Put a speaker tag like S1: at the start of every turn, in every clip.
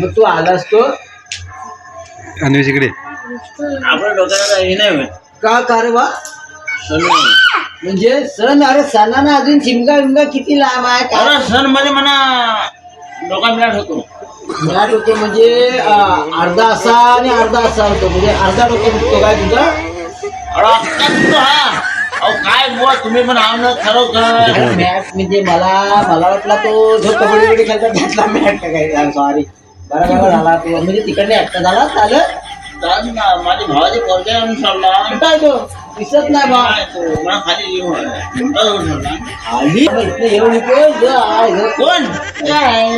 S1: मग तू आलास तो?
S2: आणि इकडे.
S3: आपल्या डोक्याला हे नाही होत.
S1: का? का रे बा?
S3: सण नाही.
S1: म्हणजे सण अरे सणानं अजून शिमगा विमगा किती लांब आहे? का
S3: अरे सणमध्ये म्हणा डोका मिळाट होतो.
S1: होतो म्हणजे अं, अर्धा असा आणि अर्धा असा होतो. म्हणजे अर्धा डोकं दुखतो काय तुझा?
S3: अरे हा. अहो काय बुवा तुम्ही पण आव ना खरोखर.
S1: मॅट म्हणजे मला मला वाटला तो जो कबड्डी बिबड्डी खेळतात त्यातला मॅट काय? सॉरी बरं बरं झाला तो. म्हणजे तिकडने एकटा झाला
S3: ना, माझ्या भावाच्या पोरग्या सोडला
S1: काय तो? दिसत नाही बा.
S3: मला खाली जाऊन
S1: येऊन येतो. ज.
S3: कोण? काय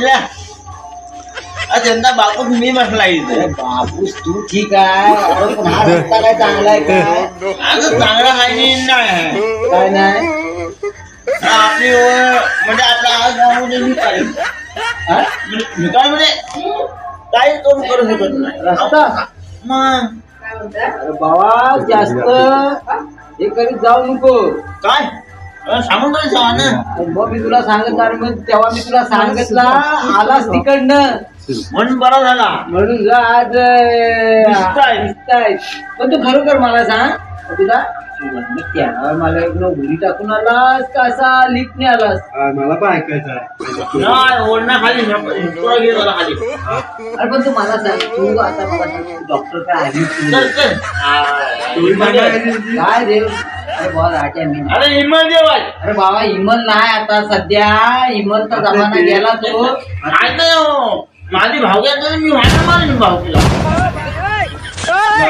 S3: यंदा बापूस मी बसला इथे.
S1: बापूस तू ठीक आहे. काय चांगला आहे काय?
S3: अगं चांगला काही नाही.
S1: काय नाही?
S3: आपली म्हणजे आपला आज गावामध्ये म्हणजे निकाल म्हणजे काही कोण करू शकत नाही.
S1: रस्ता?
S3: मग?
S1: अरे बाबा जास्त हे करीत जाऊ नको.
S3: काय? अरे सांगून तरी सांगा ना
S1: मग मी तुला सांगत मग तेव्हा मी तुला सांगितला आलास तिकडनं.
S3: म्हणून बरा झाला.
S1: म्हणून आज
S3: दिसताय.
S1: दिसताय. पण तू खरोखर मला सांग तुला? मला एक घरी टाकून आलास कसा लिफ्टने आलास
S2: मला पण ऐकायचं आहे
S3: नाही ओढणा खाली तुला खाली
S1: अरे पण तू मला सांग तू आता मला सांग डॉक्टर काय
S3: चल चल
S2: तुम्ही
S1: काय रे अरे बाबा राजा मी
S3: अरे
S1: अरे बाबा इमल नाही आता सध्या इमलचा जमाना गेला तो
S3: काय नाही हो माझी भाऊ घ्यायचं मी व्हायला मारेन भावकीला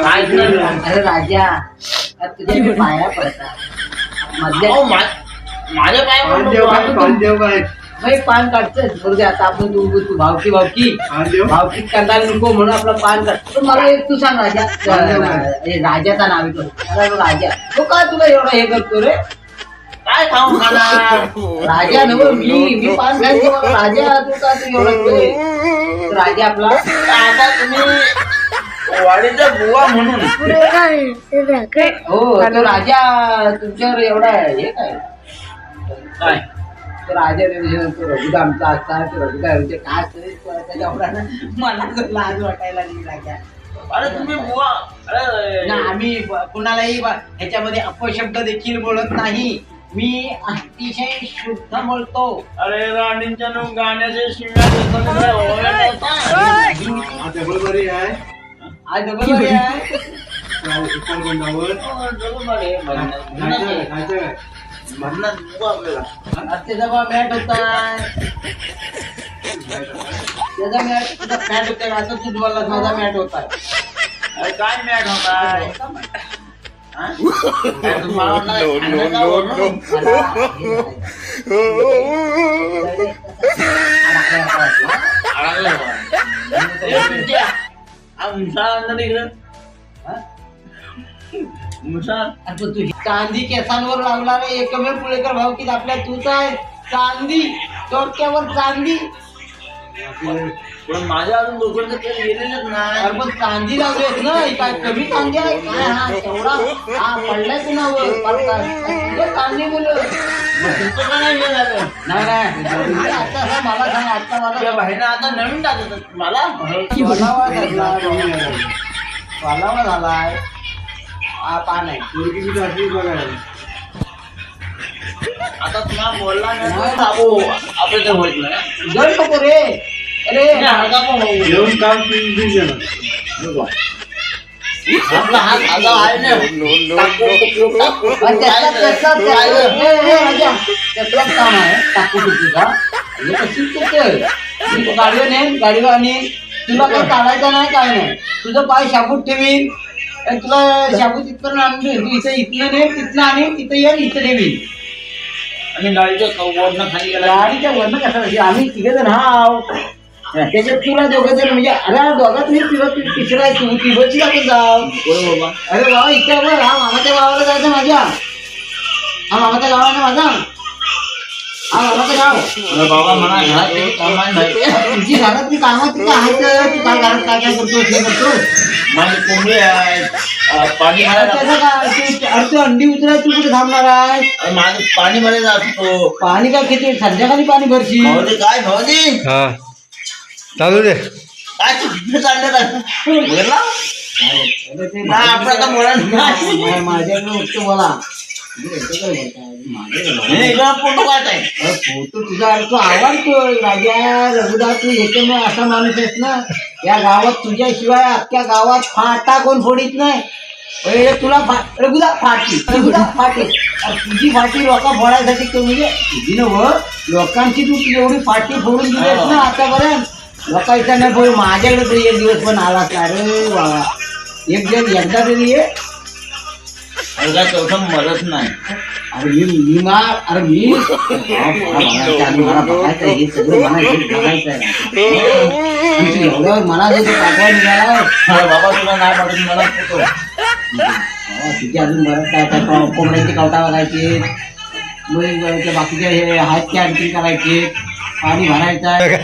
S3: काय नाही
S1: अरे राजा. तुझ्या मी पाया पडतात. मधल्या
S3: अहो, मा- माझ्या पाय
S2: पांदेव काय पांदेव काय
S1: मग एक पान काढतोय. आता आपण तू तू भावकी भावकी.
S2: पांदेव
S1: भावकी काढायला नको म्हणून आपलं पान काढ. मला एक तू सांग राजा. हे राजाचा नाव येतो अरे तो राजा. तो का तुला एवढा हे करतो रे?
S3: काय खाऊ खाणार?
S1: राजा नव मी मी पान राजा तू का तू एवढा करतोय? राजा आपला
S3: आता तुम्ही वाडीचा बुवा म्हणून.
S1: हो तो राजा तुमच्यावर एवढा हे काय
S3: काय
S1: तो राजा तो रघुदा आमचा असता तो रघुदा म्हणजे काय असतं त्याच्या एवढा मला तर लाज वाटायला लागली राजा.
S3: अरे तुम्ही बुवा अरे.
S1: ना आम्ही कुणालाही ब- ह्याच्यामध्ये अपशब्द देखील बोलत नाही. मी अतिशय शुद्ध बोलतो.
S3: अरे राणींच्या नो गाण्याचे शिंगाचे समुद्र ओव्यात होता.
S2: हा डबल बरी आहे.
S1: आज डबल
S3: हो.
S2: खायचं खायचं
S3: नको आपल्याला
S1: आज त्याचा मॅट होता त्याचा मॅट तुझा मॅट होता आता तू बोलला माझा मॅट होता
S3: अरे काय मॅट होता हा? हा मुसाळ ना
S1: तू चांदी केसांवर लावला रे एकमेव पुळेकर भाऊ की आपल्या तूच आहे चांदी डोक्यावर चांदी.
S3: पण माझ्या अजून लोकांचं काही गेलेलंच नाही.
S1: अरे पण चांदी लावलीस ना ही काय कमी चांदी आहे? काय हा तेवढा. हा पडलाय. तुझं चांदी बोल
S3: नाही
S1: नाही आता असं मला सांग आता मला
S3: बहिणा आता. नवीन टाकत मला
S1: वालावा झालाय झालाय हा पान नाही.
S2: पोरगी किती असली बघायला
S3: आता तुम्हाला बोलला नाही बाबू आपलं ते होत नाही
S1: नको रे अरे
S3: हलका पण होऊ
S2: घेऊन काम तीन
S3: आपला हात आहे ना
S1: त्यातला- त्यातला- त्यातलाच काम आहे टाकू हे मी गाडीवर नेन गाडीवर आणि तुला काही काढायचं नाही काय नाही तुझं पाय शाबूत ठेवीन आणि तुला शाबूत इथपर्यंत आणून तू इथं इथनं ने तिथनं आणि तिथं ये इथं ठेवीन
S3: आणि गाडीच्या वरनं खाली
S1: गाडीच्या वरनं कसं आम्ही तिघे जण हा त्याच्यात तुला दोघं जण म्हणजे अरे दोघात मी तुला तू तिसरा आहे तू तिघची जातो जाव.
S3: बरोबर बाबा.
S1: अरे बाबा इथे बघ हा मामाच्या गावाला जायचं माझ्या. हा मामाच्या गावाला माझा हा मामाचं गाव
S3: अरे बाबा घरात
S1: घरातली कामं आहेत तू काय घरात काय काय करतो हे करतो
S3: माझी कोंबडी आहे? अं, पाणी
S1: अरे
S3: भरायला
S1: त्याचं काय तू- अरे तू अंडी उतराय तू कुठे थांबणार आहे
S3: अरे माझं पाणी भरायला असतो
S1: पाणी काय किती संध्याकाळी पाणी भरशील?
S3: भाऊजी काय भाऊजी?
S2: हा. चालू दे.
S3: काय चुकीचं चाललं बोला नाही, आता नाही.
S1: माझ्याकडे? माझ्याकडे
S3: फोटो काढताय
S1: अरे फोटो तुझा तू आवडतोय राजा रघुदा तू एकमेव असा माणूस आहेस ना? या गावात तुझ्याशिवाय अख्ख्या गावात फाटा कोण फोडीत नाही. अरे तुला फा- रघुदा फाटी रघुदा फाटी. अरे तुझी फाटी लोका फोडायसाठी तू म्हणजे तुझी नव लोकांची तू एवढी फाटी फोडून दिलीस ना आतापर्यंत. लोकांच्या नाही फोड माझ्याकडे तरी एक दिवस पण आला अरे बाबा एक दिवस एकदा तरी ये.
S3: चौथं मरत नाही.
S1: अरे मी मी मा अरे मी? मला बघायचं आहे, हे सगळं मला हे बघायचं आहे. आणि तू एवढ्यावर मला जे ते पाठवायला निघाला
S3: अरे बाबा तुला नाही पाठवत मला
S1: तुझी अजून बरंच काय काय को- कोंबड्यांची कवटा बघायची मग बाकीचे हे हातचे आणखी करायचे. पाणी भरायचं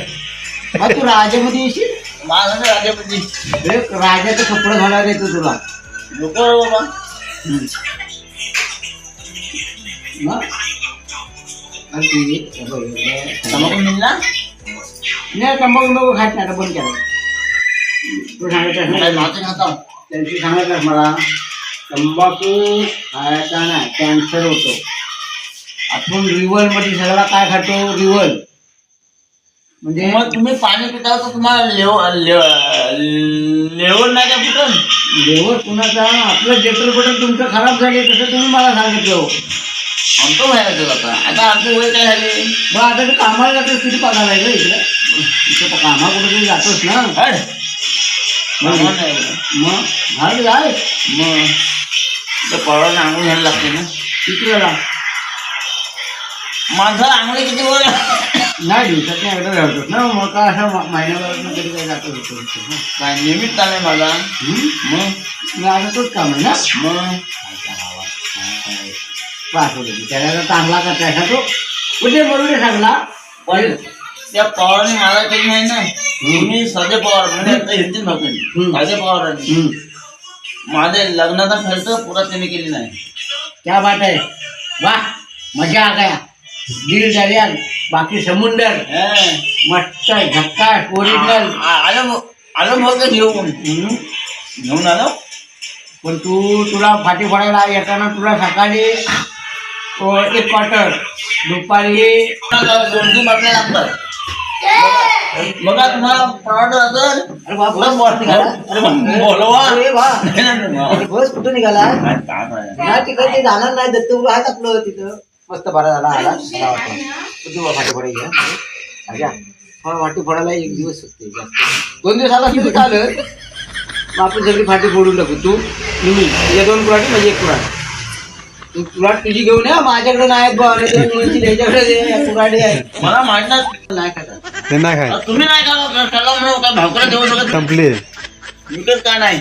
S1: मग तू राजामध्ये येशील?
S3: माझं नाही
S1: एक राजाचं कपडं घालायला येतो तुला.
S3: नको रे बाबा.
S1: मग? आणि तू ये. हे बघ, हे बघ.
S3: तंबाखू मिळला
S1: नाही तंबाखू नको खात नाही आता बंद केलं. तू सांगितलं
S3: काय खाता
S1: त्यांची सांगितलं मला. तंबाखू खायचा नाही कॅन्सर होतो. आपण रिवलमध्ये सगळा काय खातो? रिवल म्हणजे
S3: मग तुम्ही पाणी पिता तर तुम्हाला लेव लेवल नाही का कुठं
S1: लेवर कुणाचा? आपलं डेटर बटन तुमचं खराब झाले तसं तुम्ही मला सांगितलं
S3: आमचं व्हायला आता. आता आमचं वय काय झाले
S1: मग आता तू कामाला जातोस किती पगार आहे ग इकडे? इथं तर कामा कुठे तरी जातोस ना?
S3: हड. एवढं.
S1: मग झालं जाय
S3: मग ते पोराला आंघोळ घ्यायला लागते ना.
S1: किती वेळा
S3: माणसाला आंघोळी किती वर
S1: नाही दिवसात नाही एकदा राहतोस ना. मग काय असं महिन्याभरात कधी काही जातो होतो ना.
S3: काय नियमित काम आहे माझा?
S1: हम्म?
S3: मग?
S1: मग आता तोच काम आहे ना.
S3: मग?
S1: पाठवले त्याला चांगला का त्याचा तो? कुठे बरोबर सांगला
S3: पण त्या पवाराने मला केली नाही. ना तुम्ही साधे पवार म्हणजे आता हिंदी नव्हते
S1: हम्म.
S3: साधे पवारांनी.
S1: हम्म.
S3: माझ्या लग्नाचा खर्च पुरा त्यांनी केली नाही
S1: क्या बात आहे. वाह मजा आ गया. दिल दरिया बाकी समुंदर. मस्त झक्कास ओरिजिनल
S3: आलो आलो का घेऊन. घेऊन आलो.
S1: पण तू तुला फाटी फोडायला येताना तुला सकाळी एक क्वार्टर दुपारी
S3: दोन तीन बाटल्या लागतात. बघा तुम्हाला परवडत असेल.
S1: बस बस निघाला? कुठं
S3: आहे?
S1: तिकडे जाणार नाही दत्तगुरु आहेत आपलं तिथं. मस्त बरा झाला आला. वाटतं. तू फाटी फोडायची हा? राजा मला फाटी फोडायला एक दिवस सुटते जास्त. दोन दिवस आला तरी चालेल मग आपण सगळी फाटी फोडून टाकू. तू मी तुझ्या दोन कुराटी म्हणजे एक कुराट तू कुराट तुझी घेऊन या. माझ्याकडे नाही त्याच्याकडे दे, कुराडी आहे.
S3: मला माहीत नाही
S1: नाही खाता
S4: ते नाही खाय
S3: तुम्ही नाही का त्याला म्हणून काय देऊ शकत
S4: संपली.
S3: विकत का नाही?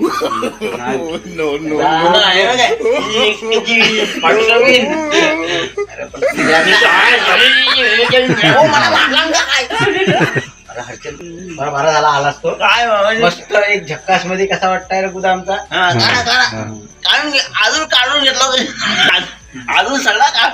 S3: ना झाली? का?
S1: बरा आलास तो
S3: काय?
S1: मस्त एक झक्कासमध्ये कसा वाटताय रे
S3: हा. काढून घे. अजून काढून घेतला. अजून सगळा काढ